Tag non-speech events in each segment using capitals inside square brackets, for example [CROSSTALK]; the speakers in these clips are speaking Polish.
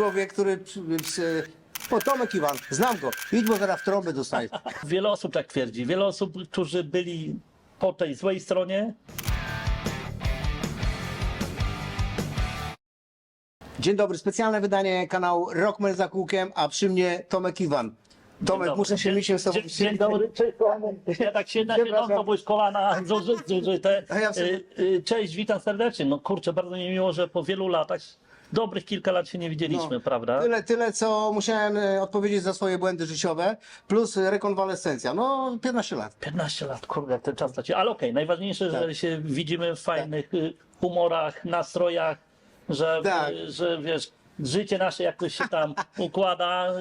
człowiek, który... przy- przy- O, Tomek Iwan, znam go. Idź, bo zaraz w trąby dostajesz. [LAUGHS] Wiele osób tak twierdzi. Wiele osób, którzy byli po tej złej stronie, Dzień dobry, specjalne wydanie kanału Rockman za kółkiem, a przy mnie Tomek Iwan. Tomek, muszę się misiem z tobą Dzień- Dzień dobry, cześć kochany. Ja tak się na siedząco, [LAUGHS] zuży- zużyte. A ja sobie- Y, y, Cześć, witam serdecznie. No kurczę, bardzo mi miło, że po wielu latach, dobrych kilka lat się nie widzieliśmy, No, prawda? Tyle, tyle, co musiałem e, odpowiedzieć za swoje błędy życiowe, plus rekonwalescencja. No, 15 lat. 15 lat, kurde, ten czas leci. Ale okej, najważniejsze, Tak. że się widzimy w fajnych y, humorach, nastrojach, że, Tak. y, że wiesz, życie nasze jakoś się tam [LAUGHS] układa.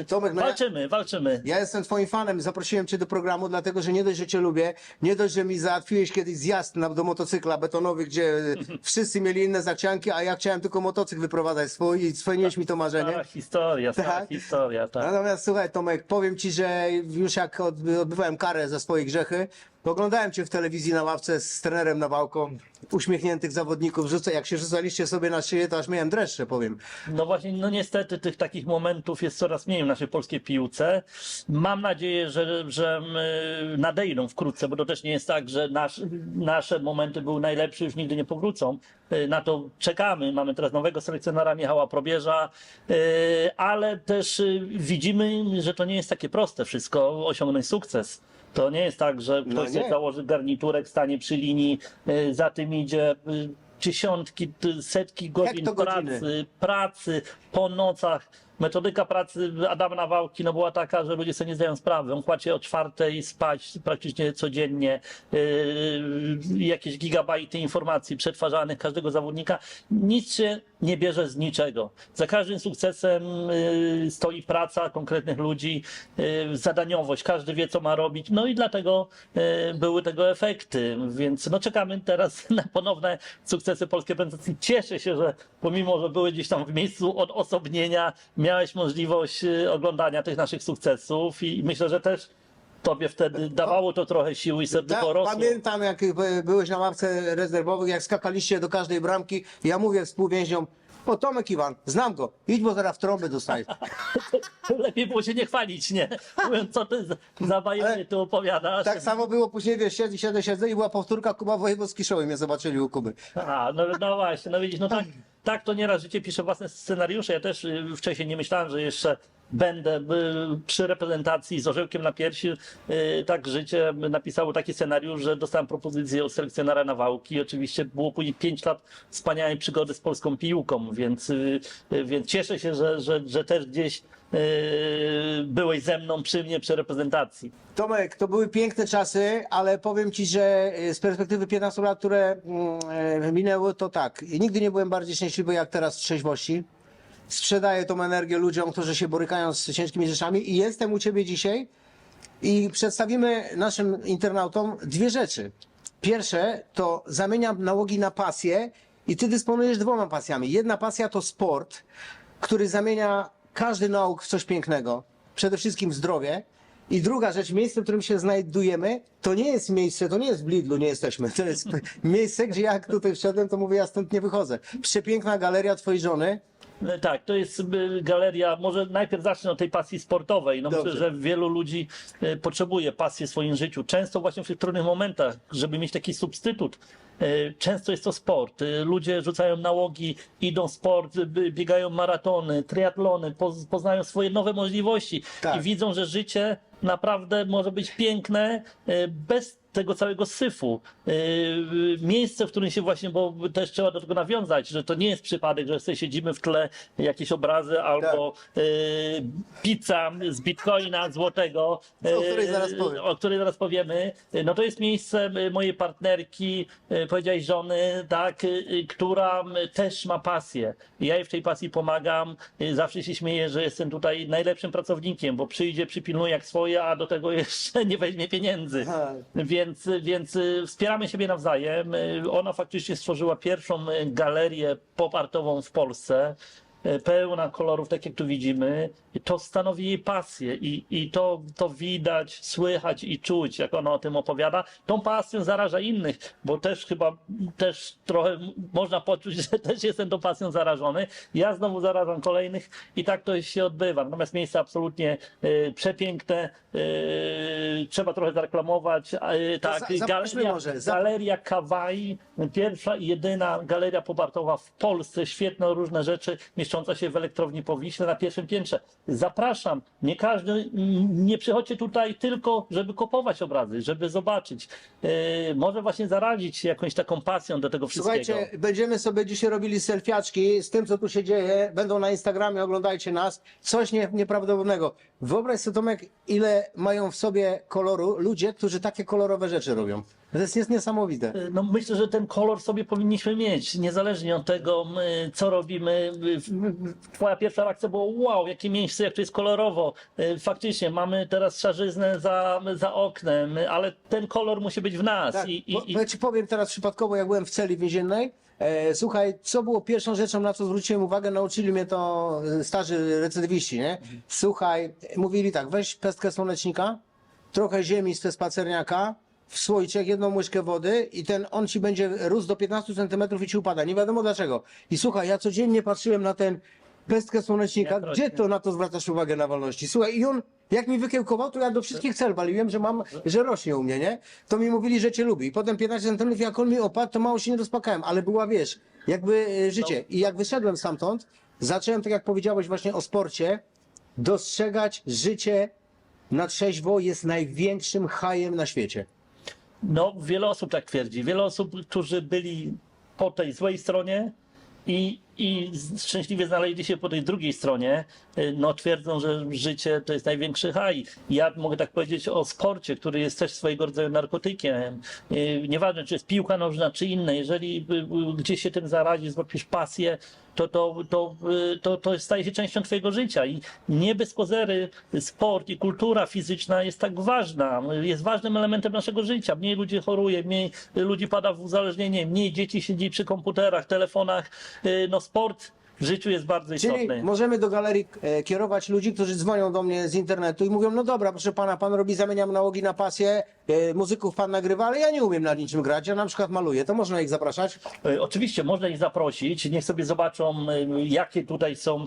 y, Tomek, no ja- walczymy, walczymy. Ja jestem twoim fanem, zaprosiłem cię do programu, dlatego że nie dość, że cię lubię, nie dość, że mi załatwiłeś kiedyś zjazd na, do motocykla betonowy, gdzie e, [LAUGHS] wszyscy mieli inne zachcianki, a ja chciałem tylko motocykl wyprowadzać swój i spełniłeś mi to marzenie. Stara historia, stara Tak. historia, tak. Natomiast słuchaj Tomek, powiem Ci, że już jak odby- odbywałem karę za swoje grzechy, oglądałem Cię w telewizji na ławce z trenerem Nawałką, uśmiechniętych zawodników, rzucę, jak się rzucaliście sobie na szyję, to aż miałem dreszcze, powiem. No właśnie, no niestety tych takich momentów jest coraz mniej w naszej polskiej piłce. Mam nadzieję, że, że mm, nadejdą wkrótce, bo to też nie jest tak, że nasz, nasze momenty były najlepsze, już nigdy nie powrócą. Y, Na to czekamy. Mamy teraz nowego selekcjonera Michała Probierza, y, ale też widzimy, że to nie jest takie proste wszystko osiągnąć sukces. To nie jest tak, że ktoś No sobie nie. założy garniturek, stanie przy linii, y, za tym idzie y, dziesiątki, setki godzin pracy, pracy po nocach. Metodyka pracy Adama Nawałki no, była taka, że ludzie sobie nie zdają sprawy. On kładł o czwartej spać praktycznie codziennie. Yy, jakieś gigabajty informacji przetwarzanych każdego zawodnika. Nic się nie bierze z niczego. Za każdym sukcesem yy, stoi praca konkretnych ludzi, yy, zadaniowość. Każdy wie, co ma robić. No i dlatego yy, były tego efekty. Więc no, czekamy teraz [LAUGHS] na ponowne sukcesy polskiej reprezentacji. Cieszę się, że pomimo, że były gdzieś tam w miejscu odosobnienia, miałeś możliwość y, oglądania tych naszych sukcesów i myślę, że też tobie wtedy dawało to trochę sił i serducho rosło. pamiętam, jak e, byłeś na ławce rezerwowych, jak skakaliście do każdej bramki, ja mówię współwięźniom, o Tomek Iwan, znam go, idź, bo zaraz w trąby dostajesz. [LAUGHS] Lepiej było się nie chwalić, nie? Mówiąc, co ty za- za bajery tu opowiadasz. Tak samo było później, wiesz, siedzę, siedzę, siedzę i była powtórka Kuba Wojewódzki Show i mnie zobaczyli u Kuby. A, no, no właśnie, no widzisz, no tak, tak to nieraz życie pisze własne scenariusze. Ja też y, wcześniej nie myślałem, że jeszcze będę y, przy reprezentacji z orzełkiem na piersi. Y, Tak życie napisało taki scenariusz, że dostałem propozycję od selekcjonera Nawałki. Oczywiście było później 5 lat wspaniałej przygody z polską piłką, więc, y, więc cieszę się, że, że, że też gdzieś byłeś ze mną przy mnie przy reprezentacji. Tomek, to były piękne czasy, ale powiem Ci, że z perspektywy 15 lat, które mm, e, minęły, to tak. Nigdy nie byłem bardziej szczęśliwy jak teraz trzeźwości. Sprzedaję tą energię ludziom, którzy się borykają z ciężkimi rzeczami i jestem u Ciebie dzisiaj i przedstawimy naszym internautom dwie rzeczy. Pierwsze to zamieniam nałogi na pasję i Ty dysponujesz dwoma pasjami. Jedna pasja to sport, który zamienia każdy nauk w coś pięknego. Przede wszystkim zdrowie. I druga rzecz, miejsce, w którym się znajdujemy, to nie jest miejsce, to nie jest w Lidlu, nie jesteśmy. To jest [LAUGHS] miejsce, gdzie jak tutaj wszedłem, to mówię, ja stąd nie wychodzę. Przepiękna galeria twojej żony. E, Tak, to jest galeria. Może najpierw zacznę od tej pasji sportowej. No Dobrze. myślę, że wielu ludzi y, potrzebuje pasji w swoim życiu. Często właśnie w tych trudnych momentach, żeby mieć taki substytut. y, Często jest to sport. Ludzie rzucają nałogi, idą w sport, biegają maratony, triatlony, poz- poznają swoje nowe możliwości Tak. i widzą, że życie naprawdę może być piękne bez tego całego syfu. Yy, Miejsce, w którym się właśnie, bo też trzeba do tego nawiązać, że to nie jest przypadek, że sobie siedzimy w tle jakieś obrazy albo yy, pizza z bitcoina złotego, O której zaraz powiem. o której zaraz powiemy. No to jest miejsce mojej partnerki, powiedziałeś żony, tak, która też ma pasję. Ja jej w tej pasji pomagam. Zawsze się śmieję, że jestem tutaj najlepszym pracownikiem, bo przyjdzie, przypilnuje jak swoje, a do tego [LAUGHS] jeszcze nie weźmie pieniędzy. Aha. Więc, więc y, wspieramy siebie nawzajem. Y, Ona faktycznie stworzyła pierwszą y, galerię popartową w Polsce. E, pełna kolorów, tak jak tu widzimy, to stanowi jej pasję i, i to, to widać, słychać i czuć, jak ona o tym opowiada. Tą pasją zaraża innych, bo też chyba też trochę można poczuć, [LAUGHS] że też jestem tą pasją zarażony. Ja znowu zarażam kolejnych i tak to się odbywa. Natomiast miejsce absolutnie e, przepiękne, e, trzeba trochę zareklamować. E, tak, za- galeria, może, za- Galeria Kawaii, pierwsza i jedyna galeria pobartowa w Polsce, świetne różne rzeczy, mieszcząca się w elektrowni Powiśle na pierwszym piętrze. Zapraszam, nie każdy, nie przychodźcie tutaj tylko, żeby kupować obrazy, żeby zobaczyć. E, może właśnie zarazić się jakąś taką pasją do tego wszystkiego. Słuchajcie, będziemy sobie dzisiaj robili selfiaczki z tym, co tu się dzieje. Będą na Instagramie, oglądajcie nas. Coś nie, nieprawdopodobnego. Wyobraź sobie, Tomek, ile mają w sobie koloru ludzie, którzy takie kolorowe rzeczy robią. To jest, jest niesamowite. No myślę, że ten kolor sobie powinniśmy mieć, niezależnie od tego, co robimy. Twoja pierwsza reakcja była, wow, jakie miejsce, jak to jest kolorowo. Y, Faktycznie, mamy teraz szarzyznę za, za oknem, ale ten kolor musi być w nas. Tak, I, i, i, ja ci powiem teraz przypadkowo, jak byłem w celi więziennej. E, słuchaj, co było pierwszą rzeczą, na co zwróciłem uwagę, nauczyli mnie to e, starzy recydywiści, nie? Słuchaj, mówili tak, weź pestkę słonecznika, trochę ziemi z spacerniaka, w słoiczek, jedną łyżkę wody i ten, on ci będzie rósł do 15 cm i ci upada. Nie wiadomo dlaczego. I słuchaj, ja codziennie patrzyłem na ten pestkę słonecznika, Jak gdzie to na to zwracasz uwagę na wolności? Słuchaj, i on, jak mi wykiełkował, to ja do wszystkich cel waliłem, że mam, że rośnie u mnie, nie? To mi mówili, że cię lubi. I potem 15 cm, jak on mi opadł, to mało się nie rozpakałem, ale była, wiesz, jakby e, życie. I jak wyszedłem stamtąd, zacząłem, tak jak powiedziałeś właśnie o sporcie, dostrzegać życie na trzeźwo jest największym hajem na świecie. No, wiele osób tak twierdzi. Wiele osób, którzy byli po tej złej stronie i, i szczęśliwie znaleźli się po tej drugiej stronie, y, no twierdzą, że życie to jest największy haj. Ja mogę tak powiedzieć o sporcie, który jest też swojego rodzaju narkotykiem. Y, Nieważne, czy jest piłka nożna, czy inne, jeżeli y, gdzieś się tym zarazisz, złapiesz pasję, to, to, to, to, to staje się częścią twojego życia i nie bez kozery sport i kultura fizyczna jest tak ważna, jest ważnym elementem naszego życia. Mniej ludzi choruje, mniej ludzi pada w uzależnienie, mniej dzieci siedzi przy komputerach, telefonach. No sport w życiu jest bardzo Czyli istotny. możemy do galerii e, kierować ludzi, którzy dzwonią do mnie z internetu i mówią, no dobra, proszę pana, pan robi, zamieniam nałogi na pasję, e, muzyków pan nagrywa, ale ja nie umiem na niczym grać, ja na przykład maluję, to można ich zapraszać? Y, Oczywiście można ich zaprosić, niech sobie zobaczą, jakie tutaj są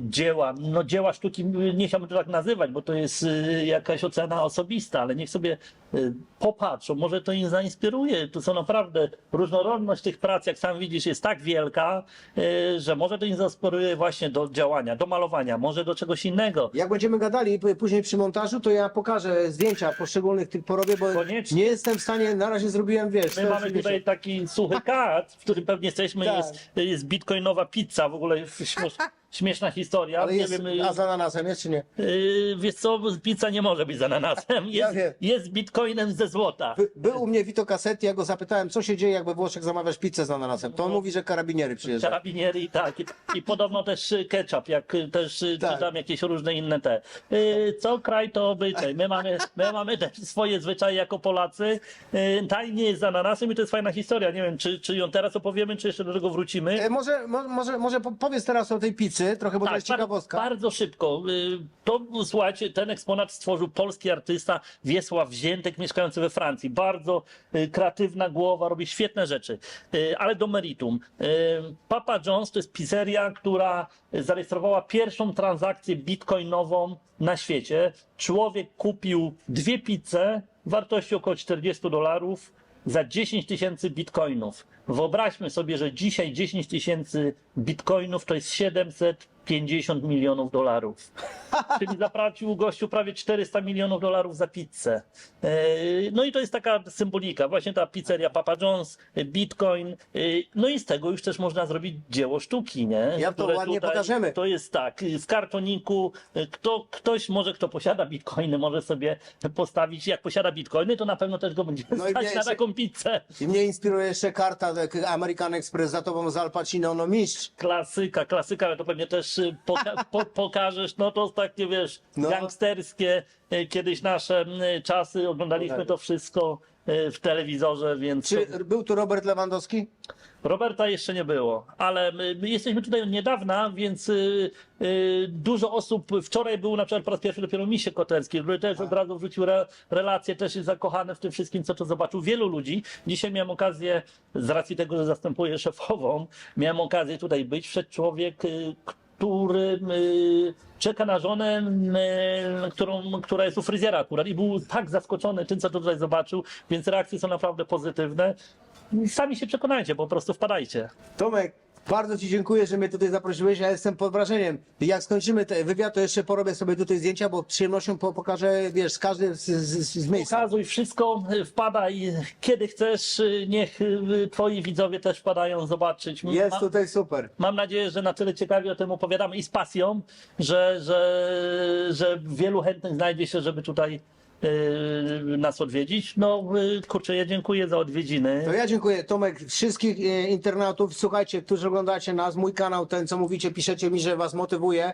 dzieła. No dzieła sztuki y, nie chciałbym to tak nazywać, bo to jest y, jakaś ocena osobista, ale niech sobie y, popatrzą, może to ich zainspiruje. To są naprawdę różnorodność tych prac, jak sam widzisz, jest tak wielka, y, że może to ich zainspiruje właśnie do działania, do malowania, może do czegoś innego. Jak będziemy gadali później przy montażu, to ja pokażę zdjęcia poszczególnych tych porobię, bo Koniecznie. nie jestem w stanie, na razie zrobiłem, wiesz... My mamy tutaj taki suchy kat, w którym pewnie jesteśmy, Tak. jest, jest bitcoinowa pizza, w ogóle śmiesz, [LAUGHS] śmieszna historia. Ale nie jest, wiem, y, a z ananasem jest czy nie? Yy, wiesz co, pizza nie może być z ananasem. Jest, wiem. jest bitcoinem ze złota. By, był u mnie Vito Cassetti, ja go zapytałem, co się dzieje, jak we Włoszech zamawiasz pizzę z ananasem. No. To on mówi, że karabiniery przyjeżdżają. Karabinieri, tak. I, I podobno też y, ketchup, jak y, też y, Tak. czytam jakieś różne inne te. Co kraj to obyczaj. My mamy, my mamy też swoje zwyczaje jako Polacy. Yy, taj nie jest z ananasem i to jest fajna historia. Nie wiem, czy, czy ją teraz opowiemy, czy jeszcze do tego wrócimy. E, może, mo, może, może po- powiedz teraz o tej pizzy, trochę, bo to jest ciekawostka. bardzo szybko. Y, To, słuchajcie, ten eksponat stworzył polski artysta Wiesław Wziętek, mieszkający we Francji. Bardzo y, kreatywna głowa, robi świetne rzeczy. Y, Ale do meritum. Papa John's to jest pizzeria, która zarejestrowała pierwszą transakcję bitcoinową na świecie. Człowiek kupił dwie pizze wartości około 40 dolarów za 10 tysięcy bitcoinów. Wyobraźmy sobie, że dzisiaj 10 tysięcy bitcoinów to jest 750 milionów dolarów. [LAUGHS] Czyli zapłacił gościu prawie 400 milionów dolarów za pizzę. E, No i to jest taka symbolika. Właśnie ta pizzeria Papa John's, bitcoin. e, No i z tego już też można zrobić dzieło sztuki, nie? Ja to ładnie pokażemy. To jest tak, w kartoniku, e, kto, ktoś może, kto posiada bitcoiny, może sobie postawić. Jak posiada bitcoiny, to na pewno też go będzie No stać na taką pizzę. I mnie inspiruje jeszcze karta American Express za tobą z Al Pacino, no mistrz. Klasyka, klasyka, ale to pewnie też y, poka po pokażesz, no to takie wiesz, No. gangsterskie, y, kiedyś nasze czasy, oglądaliśmy to wszystko y, w telewizorze, więc Czy to, był tu Robert Lewandowski? Roberta jeszcze nie było, ale my, my jesteśmy tutaj od niedawna, więc y, y, dużo osób, wczoraj był na przykład po raz pierwszy dopiero Misiek Kotelski, który też od razu wrzucił re, relację, też jest zakochany w tym wszystkim, co to zobaczył. Wielu ludzi. Dzisiaj miałem okazję, z racji tego, że zastępuję szefową, miałem okazję tutaj być, wszedł człowiek, y, który y, czeka na żonę, y, którą, która jest u fryzjera akurat i był tak zaskoczony tym, co tutaj zobaczył, więc reakcje są naprawdę pozytywne. Sami się przekonajcie, po prostu wpadajcie. Tomek, bardzo Ci dziękuję, że mnie tutaj zaprosiłeś. Ja jestem pod wrażeniem. Jak skończymy ten wywiad, to jeszcze porobię sobie tutaj zdjęcia, bo z przyjemnością po, pokażę, wiesz, z każdym z, z, z miejsc. Pokazuj wszystko, y, wpadaj kiedy chcesz, y, niech y, twoi widzowie też wpadają zobaczyć. Jest Ma- tutaj super. Mam nadzieję, że na tyle ciekawie o tym opowiadamy i z pasją, że, że, że wielu chętnych znajdzie się, żeby tutaj nas odwiedzić. No y, kurczę, ja dziękuję za odwiedziny. To ja dziękuję, Tomek, wszystkich e, internautów, słuchajcie, którzy oglądacie nas, mój kanał, ten co mówicie, piszecie mi, że was motywuje.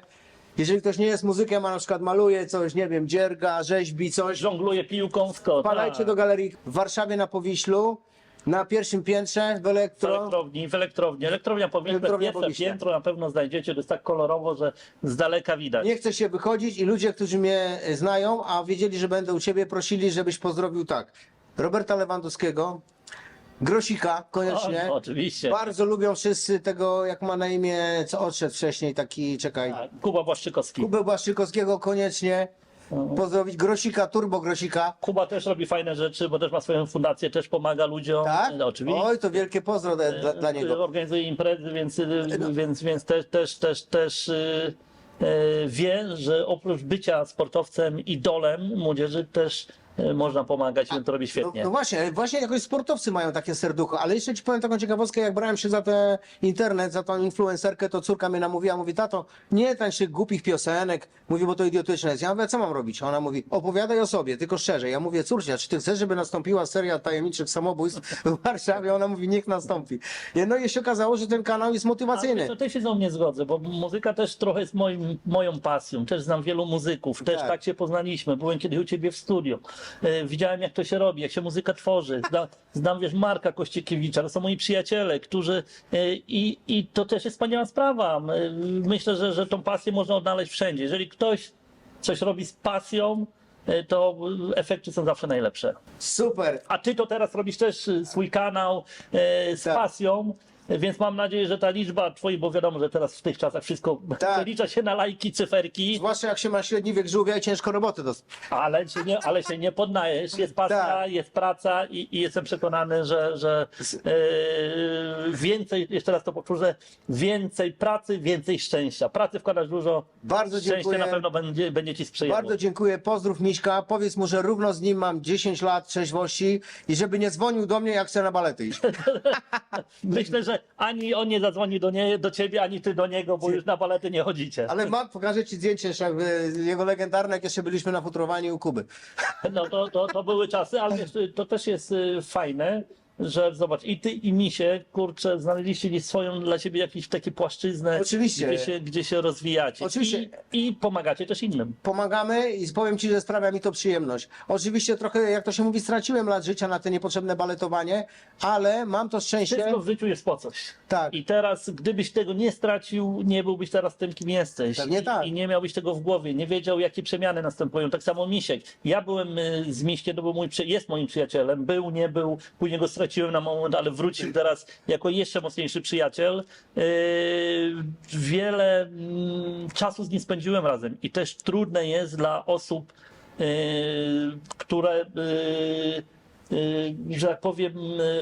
Jeżeli ktoś nie jest muzykiem, a na przykład maluje coś, nie wiem, dzierga, rzeźbi, coś, Żongluję piłką, skoro. wpadajcie do galerii w Warszawie na Powiślu, na pierwszym piętrze w W Elektro. elektrowni, w elektrowni. Elektrownia powinna Elektrownia pierwsze Powiśle. piętro na pewno znajdziecie, to jest tak kolorowo, że z daleka widać. Nie chce się wychodzić i ludzie, którzy mnie znają, a wiedzieli, że będę u Ciebie, prosili, żebyś pozdrowił tak. Roberta Lewandowskiego, Grosika koniecznie. O, oczywiście. Bardzo lubią wszyscy tego, jak ma na imię, co odszedł wcześniej, taki, czekaj. Tak, Kuba Błaszczykowski. Kubę Błaszczykowskiego koniecznie. Pozdrowić Grosika, Turbo Grosika. Kuba też robi fajne rzeczy, bo też ma swoją fundację, też pomaga ludziom. Tak? No, Oczywiście. Oj, to wielkie pozdro dla, dla, dla niego. Organizuje imprezy, więc, No. więc, więc też, też, też, też y, y, wie, że oprócz bycia sportowcem, idolem młodzieży, też [LAUGHS] można pomagać on to robi No, świetnie. no właśnie, właśnie jakoś sportowcy mają takie serducho, ale jeszcze ci powiem taką ciekawostkę, jak brałem się za ten internet, za tą influencerkę, to córka mnie namówiła, mówi, tato, nie tańczy głupich piosenek, mówi, bo to idiotyczne jest. Ja mówię, co mam robić? A Ona mówi, opowiadaj o sobie, tylko szczerze. Ja mówię, córcia, czy ty chcesz, żeby nastąpiła seria tajemniczych samobójstw w [LAUGHS] Warszawie? Ona mówi, niech nastąpi. No i się okazało, że ten kanał jest motywacyjny. To też się ze mnie zgodzę, bo muzyka też trochę jest moim, moją pasją. Też znam wielu muzyków, też Tak. tak. się poznaliśmy. Byłem kiedyś u ciebie w studio. E, widziałem, jak to się robi, jak się muzyka tworzy. Zna, znam, wiesz, Marka Kościekiewicza, to są moi przyjaciele, którzy. E, i, I to też jest wspaniała sprawa. E, myślę, że, że tą pasję można odnaleźć wszędzie. Jeżeli ktoś coś robi z pasją, to efekty są zawsze najlepsze. Super. A ty to teraz robisz też swój kanał z Tak. pasją, więc mam nadzieję, że ta liczba twoich, bo wiadomo, że teraz w tych czasach wszystko Tak. [LAUGHS] przelicza się na lajki, cyferki, Zwłaszcza jak się ma średni wiek żółwia i ciężko roboty dostać. ale się nie, ale się nie poddajesz. Jest pasja, Tak. jest praca i, i jestem przekonany, że, że e, więcej, jeszcze raz to powtórzę, więcej pracy, więcej szczęścia. Pracy wkładasz dużo, Bardzo szczęście dziękuję. na pewno będzie, będzie ci sprzyjało. Bardzo dziękuję, pozdrów Miśka, powiedz mu, że równo z nim mam 10 lat trzeźwości i żeby nie dzwonił do mnie, jak chcę na balety iść. [LAUGHS] Myślę, że ani on nie zadzwoni do, nie, do ciebie, ani ty do niego, bo już na balety nie chodzicie. Ale mam, pokażę ci zdjęcie jeszcze, jego legendarne, jak jeszcze byliśmy na futrowaniu u Kuby. No to, to, to były czasy, ale wiesz, to też jest y, fajne, że zobacz, i ty i mi się, kurczę, znaleźliście swoją dla siebie jakąś takie płaszczyznę, Oczywiście. Gdzie, się, gdzie się rozwijacie. Oczywiście. I, I pomagacie też innym. Pomagamy i powiem ci, że sprawia mi to przyjemność. Oczywiście trochę, jak to się mówi, straciłem lat życia na te niepotrzebne baletowanie, ale mam to szczęście. Wszystko w życiu jest po coś. Tak. I teraz, gdybyś tego nie stracił, nie byłbyś teraz tym, kim jesteś. Pewnie I, tak. I nie miałbyś tego w głowie, nie wiedział, jakie przemiany następują. Tak samo Misiek. Ja byłem y, z Miśkiem, to był mój, jest moim przyjacielem. Był, nie był, później go straciłem na moment, ale wrócił teraz jako jeszcze mocniejszy przyjaciel. Yy, wiele mm, czasu z nim spędziłem razem i też trudne jest dla osób, yy, które yy, że tak powiem,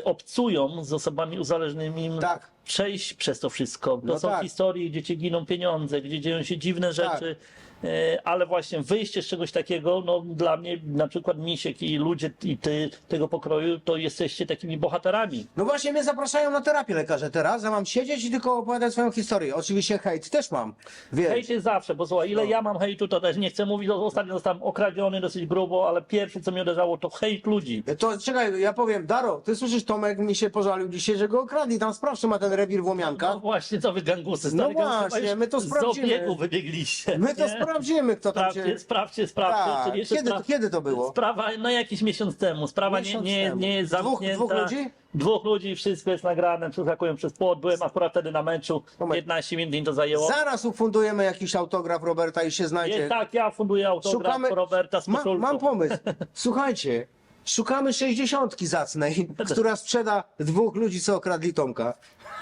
obcują z osobami uzależnionymi, Tak. Przejść przez to wszystko. To No są tak. historie, gdzie ci giną pieniądze, gdzie dzieją się dziwne rzeczy. e, Ale właśnie wyjście z czegoś takiego, no dla mnie na przykład Misiek i ludzie i ty tego pokroju, to jesteście takimi bohaterami. No właśnie mnie zapraszają na terapię lekarze teraz, ja mam siedzieć i tylko opowiadać swoją historię. Oczywiście hejt też mam, wiesz. Hejt jest zawsze, bo słuchaj, ile No. ja mam hejtu, to też nie chcę mówić, o- ostatnio zostałem okradziony dosyć grubo, ale pierwsze co mnie uderzało to hejt ludzi. To czekaj, ja powiem, Daro, ty słyszysz, Tomek mi się pożalił dzisiaj, że go okradli, tam sprawcy ma ten rewir w No właśnie, co wy gangusy, No właśnie, już my to Z sprawdzimy. obiegu wybiegliście. My to nie? sprawdzimy, kto tam Sprawdźcie, się... sprawdźcie, sprawdźcie. Tak. czyli jeszcze Kiedy, to, spra- kiedy to było? Sprawa, no jakiś miesiąc temu. Sprawa nie, Miesiąc nie, temu. nie jest Dwóch- zamknięta. dwóch ludzi? Dwóch ludzi, wszystko jest nagrane, przeskakują przez płot. Byłem akurat wtedy na meczu, Moment. 15 minut im to zajęło. Zaraz ufundujemy jakiś autograf Roberta i się znajdzie. Nie, tak, ja funduję autograf Szukamy- Roberta z Ma, koszulką. mam pomysł. Słuchajcie, szukamy 60 zacnej, [LAUGHS] która sprzeda dwóch ludzi, co okradli Tomka.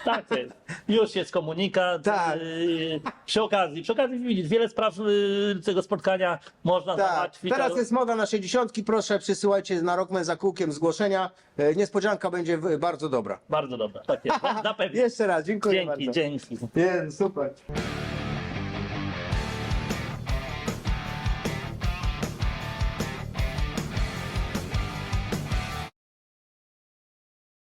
Tak jest. Już jest komunikat. Tak. Yy, przy okazji, przy okazji widzisz, wiele spraw yy, tego spotkania można Tak, załatwić. teraz jest moda na 60, proszę przysyłajcie na Rockman za kółkiem zgłoszenia. E, Niespodzianka będzie w- bardzo dobra. Bardzo dobra, tak jest. Na pewno. [LAUGHS] Jeszcze raz, dziękuję Dzięki, bardzo. dzięki. Nie, super.